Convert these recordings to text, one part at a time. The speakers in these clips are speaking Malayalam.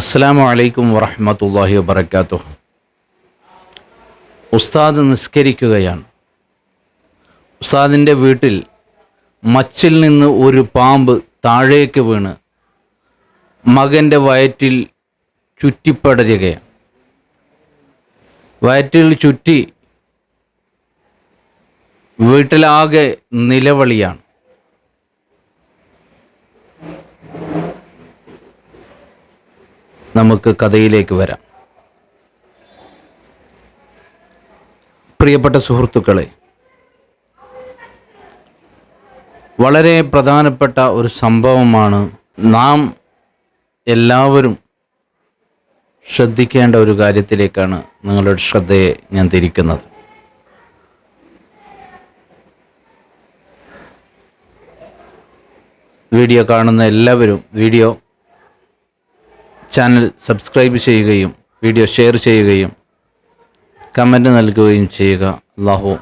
അസ്സാം വലൈക്കും വറഹമത്തല്ലാഹി വബർക്കാത്തു ഉസ്താദ് നിസ്കരിക്കുകയാണ്. ഉസ്താദിന്റെ വീട്ടിൽ മച്ചിൽ നിന്ന് ഒരു പാമ്പ് താഴേക്ക് വീണ് മകന്റെ വയറ്റിൽ ചുറ്റിപ്പടരുകയാണ്. വയറ്റിൽ ചുറ്റി വീട്ടിലാകെ നിലവിളിയാണ്. നമുക്ക് കഥയിലേക്ക് വരാം. പ്രിയപ്പെട്ട സുഹൃത്തുക്കളെ വളരെ പ്രധാനപ്പെട്ട ഒരു സംഭവമാണ് നാം എല്ലാവരും ശ്രദ്ധിക്കേണ്ട ഒരു കാര്യത്തിലേക്കാണ് നിങ്ങളുടെ ശ്രദ്ധയെ ഞാൻ തിരിക്കുന്നത്. വീഡിയോ കാണുന്ന എല്ലാവരും വീഡിയോ ചാനൽ സബ്സ്ക്രൈബ് ചെയ്യുകയും വീഡിയോ ഷെയർ ചെയ്യുകയും കമന്റ് നൽകുകയും ചെയ്യുക. അള്ളാഹു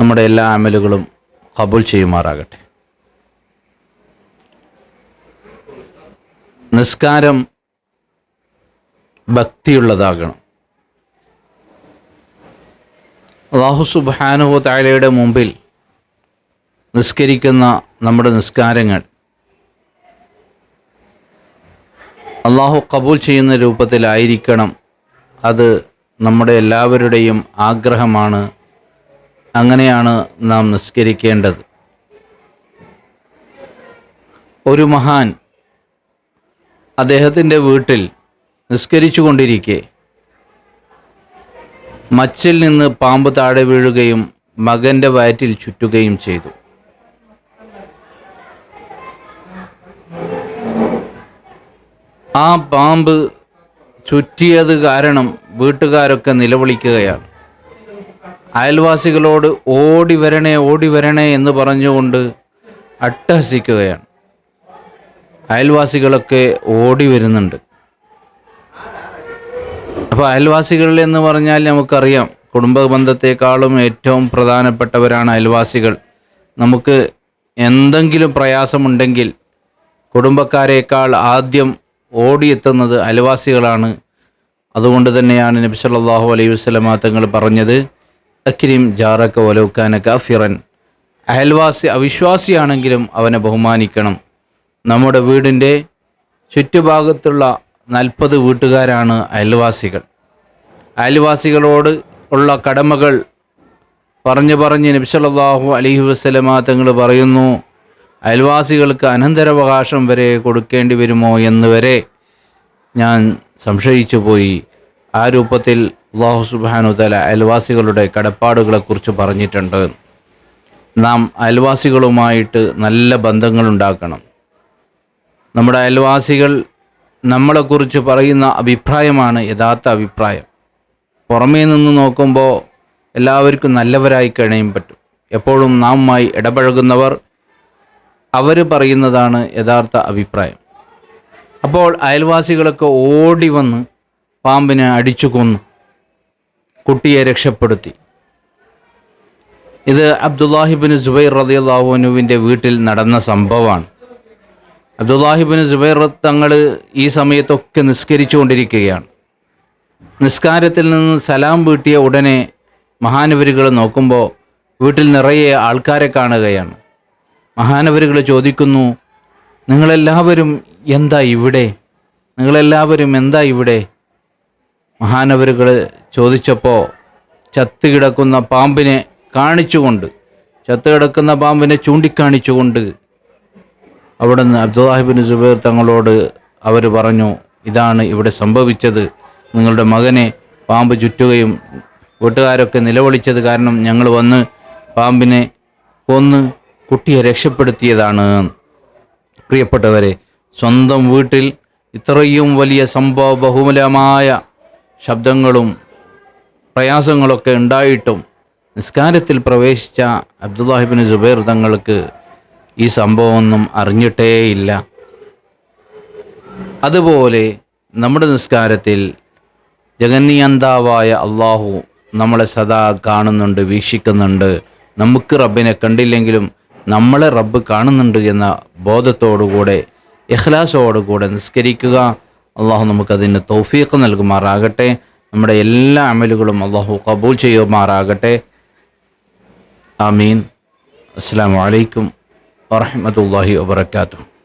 നമ്മുടെ എല്ലാ അമലുകളും കബൂൽ ചെയ്യുമാറാകട്ടെ. നിസ്കാരം ഭക്തിയുള്ളതാകണം. അള്ളാഹു സുബാനുഹു താലയുടെ മുമ്പിൽ നിസ്കരിക്കുന്ന നമ്മുടെ നിസ്കാരങ്ങൾ അള്ളാഹു കബൂൽ ചെയ്യുന്ന രൂപത്തിലായിരിക്കണം. അത് നമ്മുടെ എല്ലാവരുടെയും ആഗ്രഹമാണ്. അങ്ങനെയാണ് നാം നിസ്കരിക്കേണ്ടത്. ഒരു മഹാൻ അദ്ദേഹത്തിന്റെ വീട്ടിൽ നിസ്കരിച്ചു കൊണ്ടിരിക്കെ മച്ചിൽ നിന്ന് പാമ്പ് താഴെ വീഴുകയും മകന്റെ വയറ്റിൽ ചുറ്റുകയും ചെയ്തു. ആ പാമ്പ് ചുറ്റിയത് കാരണം വീട്ടുകാരൊക്കെ നിലവിളിക്കുകയാണ്. അയൽവാസികളോട് ഓടി വരണേ ഓടി വരണേ എന്ന് പറഞ്ഞുകൊണ്ട് അട്ടഹസിക്കുകയാണ്. അയൽവാസികളൊക്കെ ഓടി വരുന്നുണ്ട്. അപ്പോൾ അയൽവാസികൾ എന്ന് പറഞ്ഞാൽ നമുക്കറിയാം കുടുംബ ബന്ധത്തെക്കാളും ഏറ്റവും പ്രധാനപ്പെട്ടവരാണ് അയൽവാസികൾ. നമുക്ക് എന്തെങ്കിലും പ്രയാസമുണ്ടെങ്കിൽ കുടുംബക്കാരേക്കാൾ ആദ്യം ഓടിയെത്തുന്നത് അയൽവാസികളാണ്. അതുകൊണ്ട് തന്നെയാണ് നബി സല്ലാഹു അലൈഹി വസല്ലമ തങ്ങൾ പറഞ്ഞത് അക്രിം ജാറക്ക വലൗക്കാന കാഫിറൻ. അയൽവാസി അവിശ്വാസിയാണെങ്കിലും അവനെ ബഹുമാനിക്കണം. നമ്മുടെ വീടിന്റെ ചുറ്റുഭാഗത്തുള്ള നാൽപ്പത് വീട്ടുകാരാണ് അയൽവാസികൾ. അയൽവാസികളോട് ഉള്ള കടമകൾ പറഞ്ഞു പറഞ്ഞ് നബി അലഹി വസല്ലമ തങ്ങൾ പറയുന്നു അയൽവാസികൾക്ക് അനന്തരവകാശം വരെ കൊടുക്കേണ്ടി വരുമോ എന്ന് വരെ ഞാൻ സംശയിച്ചു പോയി. ആ രൂപത്തിൽ അള്ളാഹു സുബാനു തല അയൽവാസികളുടെ കടപ്പാടുകളെക്കുറിച്ച് പറഞ്ഞിട്ടുണ്ട്. നാം അയൽവാസികളുമായിട്ട് നല്ല ബന്ധങ്ങൾ ഉണ്ടാക്കണം നമ്മുടെ അയൽവാസികൾ നമ്മളെക്കുറിച്ച് പറയുന്ന അഭിപ്രായമാണ് യഥാർത്ഥ അഭിപ്രായം. പുറമേ നിന്ന് നോക്കുമ്പോൾ എല്ലാവർക്കും നല്ലവരായി കഴിയാൻ പറ്റും. എപ്പോഴും നാമുമായി ഇടപഴകുന്നവർ അവർ പറയുന്നതാണ് യഥാർത്ഥ അഭിപ്രായം. അപ്പോൾ അയൽവാസികളൊക്കെ ഓടി വന്ന് പാമ്പിനെ അടിച്ചു കൊന്നു. കുട്ടിയെ രക്ഷപ്പെടുത്തി. ഇത് അബ്ദുല്ലാഹിബിൻ ജുബൈർ റദിയല്ലാഹുനുവിന്റെ വീട്ടിൽ നടന്ന സംഭവമാണ്. അബ്ദുല്ലാഹിബിൻ സുബൈർ തങ്ങൾ ഈ സമയത്തൊക്കെ നിസ്കരിച്ചുകൊണ്ടിരിക്കുകയാണ്. നിസ്കാരത്തിൽ നിന്ന് സലാം വീട്ടിയ ഉടനെ മഹാനവരുകൾ നോക്കുമ്പോൾ വീട്ടിൽ നിറയെ ആൾക്കാരെ കാണുകയാണ്. മഹാനവരുകൾ ചോദിക്കുന്നു നിങ്ങളെല്ലാവരും എന്താ ഇവിടെ? നിങ്ങളെല്ലാവരും എന്താ ഇവിടെ? മഹാനവരുകൾ ചോദിച്ചപ്പോൾ ചത്തുകിടക്കുന്ന പാമ്പിനെ കാണിച്ചുകൊണ്ട് ചത്തുകിടക്കുന്ന പാമ്പിനെ ചൂണ്ടിക്കാണിച്ചുകൊണ്ട് അവിടുന്ന് അബ്ദുല്ലാഹിബിൻ സുബൈർ തങ്ങളോട് അവർ പറഞ്ഞു ഇതാണ് ഇവിടെ സംഭവിച്ചത്. നിങ്ങളുടെ മകനെ പാമ്പ് ചുറ്റുകയും വീട്ടുകാരൊക്കെ നിലവിളിച്ചത് കാരണം ഞങ്ങൾ വന്ന് പാമ്പിനെ കൊന്ന് കുട്ടിയെ രക്ഷപ്പെടുത്തിയതാണ് പ്രിയപ്പെട്ടവരെ. സ്വന്തം വീട്ടിൽ ഇത്രയും വലിയ സംഭവ ബഹുമലമായ ശബ്ദങ്ങളും പ്രയാസങ്ങളൊക്കെ ഉണ്ടായിട്ടും നിസ്കാരത്തിൽ പ്രവേശിച്ച അബ്ദുല്ലാഹിബിൻ ജുബൈർ തങ്ങൾക്ക് ഈ സംഭവമൊന്നും അറിഞ്ഞിട്ടേയില്ല. അതുപോലെ നമ്മുടെ നിസ്കാരത്തിൽ ജഗന്നിയന്താവായ അള്ളാഹു നമ്മളെ സദാ കാണുന്നുണ്ട് വീക്ഷിക്കുന്നുണ്ട്. നമുക്ക് റബ്ബിനെ കണ്ടില്ലെങ്കിലും നമ്മളെ റബ്ബ് കാണുന്നുണ്ട് എന്ന ബോധത്തോടുകൂടെ ഇഖ്ലാസോടുകൂടെ നിസ്കരിക്കുക. അള്ളാഹു നമുക്കതിന് തൗഫീഖ് നൽകുമാറാകട്ടെ. നമ്മുടെ എല്ലാ അമലുകളും അള്ളാഹു കബൂൽ ചെയ്യുമാറാകട്ടെ. ആമീൻ. അസ്സാം വലൈക്കും വറഹമത്തല്ലാഹി വാബർക്കാത്തു